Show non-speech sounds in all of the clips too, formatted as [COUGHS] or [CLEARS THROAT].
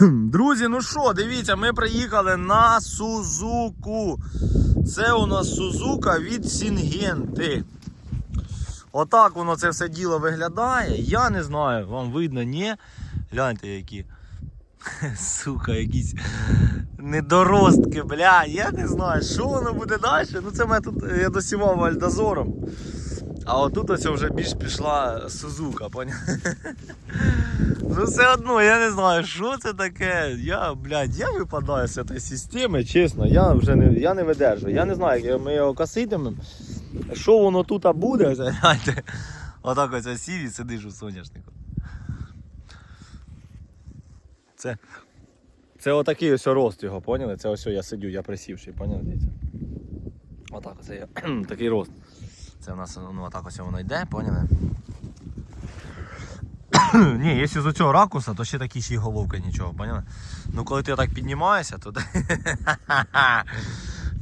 [CLEARS THROAT] Друзі, ну що, дивіться, ми приїхали на Сузуку. Це у нас Сузука від Сінгенти. Отак воно це все діло виглядає. Я не знаю, вам видно, ні. Гляньте, які. [LAUGHS] Сука, якісь недоростки, бля. Я не знаю, що воно буде далі. Ну це мене тут я досівав альдозором. А отут ось вже більш пішла Сузука, поняв? [LAUGHS] Ну все одно, я не знаю, що це таке. Я, блядь, я випадаю з цієї системи, чесно, я вже не, я не видержую. Я не знаю, ми його коситимемо. Що воно тут буде, [LAUGHS] знаєте. Отак ось сів і сидиш у соняшнику. Це, це отакий ось рост його, поняли? Це ось я сидю, я присівший, поняли? Дивіться. Отак ось я, [CLEARS THROAT] такий рост. Це у нас ну, отак ось воно йде, поняли? [COUGHS] Ні, якщо з цього ракурса, то ще такі ще й головка нічого, поняли? Ну коли ти так піднімаєшся, то.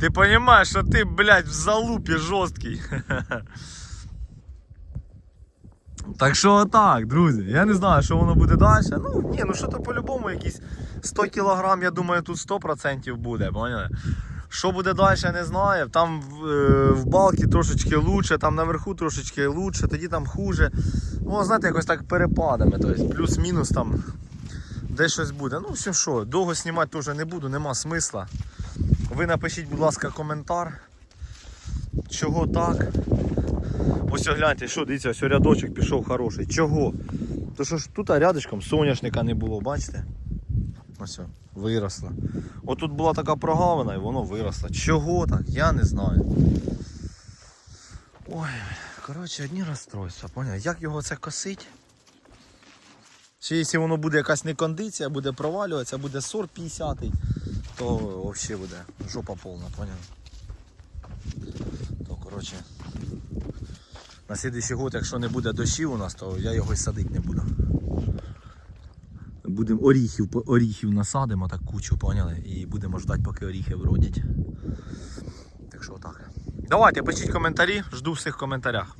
Ти [LAUGHS] розумієш, що ти, блядь, в залупі жорсткий. [LAUGHS] Так що отак, друзі. Я не знаю, що воно буде далі. Ну, ні, ну що то по-любому якісь 100 кг, я думаю, тут 100% буде, поняли? Що буде далі, не знаю. Там в, е, в балки трошечки лучше, там наверху трошечки лучше, тоді там хуже. Ну, знаєте, якось так перепадами. Тобто плюс-мінус там десь щось буде. Ну, в общем, що, довго знімати теж не буду, нема смисла. Ви напишіть, будь ласка, коментар. Чого так? Ось гляньте, що дивіться, ось рядочок пішов хороший. Чого? То що ж тут рядочком соняшника не було, бачите? Ось, о, виросло. Отут була така прогавина і воно виросло. Чого так? Я не знаю. Ой, коротше, одні розстройства, поняв? Як його це косить? Чи якщо воно буде якась некондиція, буде провалюватися, буде сор 50 то взагалі буде жопа повна, поняв? То коротше. На слідуючий год, якщо не буде дощів у нас, то я його й садити не буду. Будемо оріхів, оріхів насадимо так кучу, поняли? І будемо ждати, поки оріхи вродять. Так що отак. Давайте пишіть коментарі, жду всіх в коментарях.